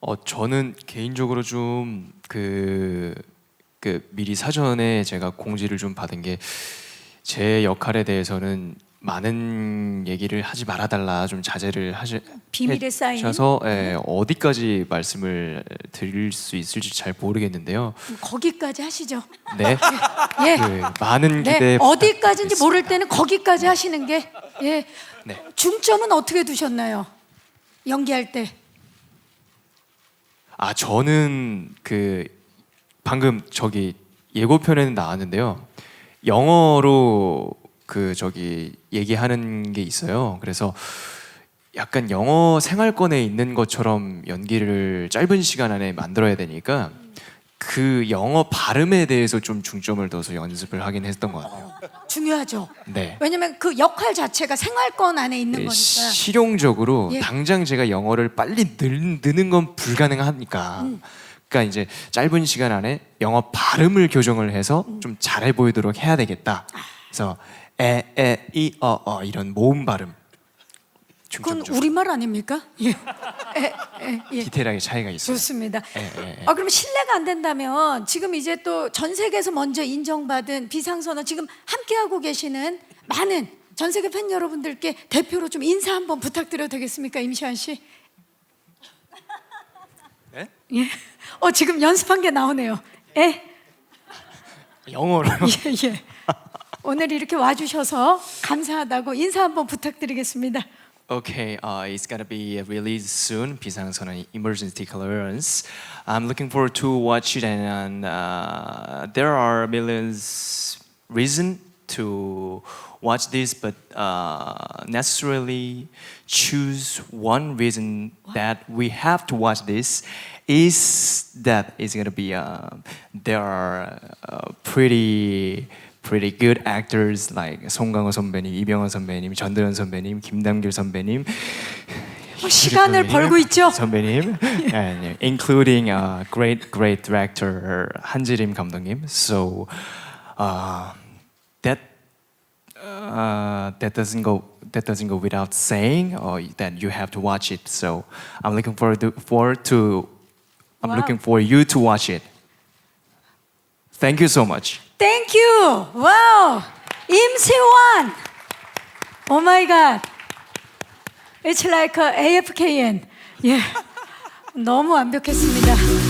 어 저는 개인적으로 좀그 그 미리 사전에 제가 공지를 좀 받은 게 제 역할에 대해서는 많은 얘기를 하지 말아달라 좀 자제를 하시 비밀의 사인. 하셔서 예, 어디까지 말씀을 드릴 수 있을지 잘 모르겠는데요. 거기까지 하시죠. 네, 예. 그 많은 기대 네, 어디까지인지 부탁드리겠습니다. 모를 때는 거기까지 하시는 게 예. 네. 중점은 어떻게 두셨나요? 연기할 때. 아 저는 그 방금 저기 예고편에는 나왔는데요. 영어로 그 저기 얘기하는 게 있어요. 그래서 약간 영어 생활권에 있는 것처럼 연기를 짧은 시간 안에 만들어야 되니까 그 영어 발음에 대해서 좀 중점을 둬서 연습을 하긴 했던 것 같아요. 중요하죠. 네. 왜냐면 그 역할 자체가 생활권 안에 있는 네, 거니까. 실용적으로 예. 당장 제가 영어를 빨리 늘, 느는 건 불가능하니까 음. 그러니까 이제 짧은 시간 안에 영어 발음을 교정을 해서 음. 좀 잘해 보이도록 해야 되겠다. 그래서 에, 에, 이, 어, 어 이런 모음 발음 그건 중점적으로 우리말 아닙니까? 예. 예, 예, 예. 디테일하게 차이가 있어요. 좋습니다. 예, 예, 예. 아 그러면 신뢰가 안 된다면 지금 이제 또 전 세계에서 먼저 인정받은 비상선언 지금 함께하고 계시는 많은 전 세계 팬 여러분들께 대표로 좀 인사 한번 부탁드려도 되겠습니까, 임시완 씨? 네? 예. 어 지금 연습한 게 나오네요. 예. 영어로요. 예, 예. 오늘 이렇게 와주셔서 감사하다고 인사 한번 부탁드리겠습니다. Okay, uh, it's gonna be released soon. 비상선언 Emergency Clearance. I'm looking forward to watch it, and uh, there are millions reason to watch this, but uh, necessarily choose one reason that we have to watch this is that it's gonna be uh, there are uh, pretty pretty good actors like 송강호 선배님, 이병헌 선배님, 전도연 선배님, 김남길 선배님, 어, 시간을 선배님, 벌고 있죠. 선배님, and including a great great director 한지림 감독님. So uh, that uh, that doesn't go that doesn't go without saying or that you have to watch it. So I'm looking forward to forward to I'm Wow. looking for you to watch it. Thank you so much. Thank you. 와우. 임시완. 오 마이 갓. It's like a AFKN. 예. 너무 완벽했습니다.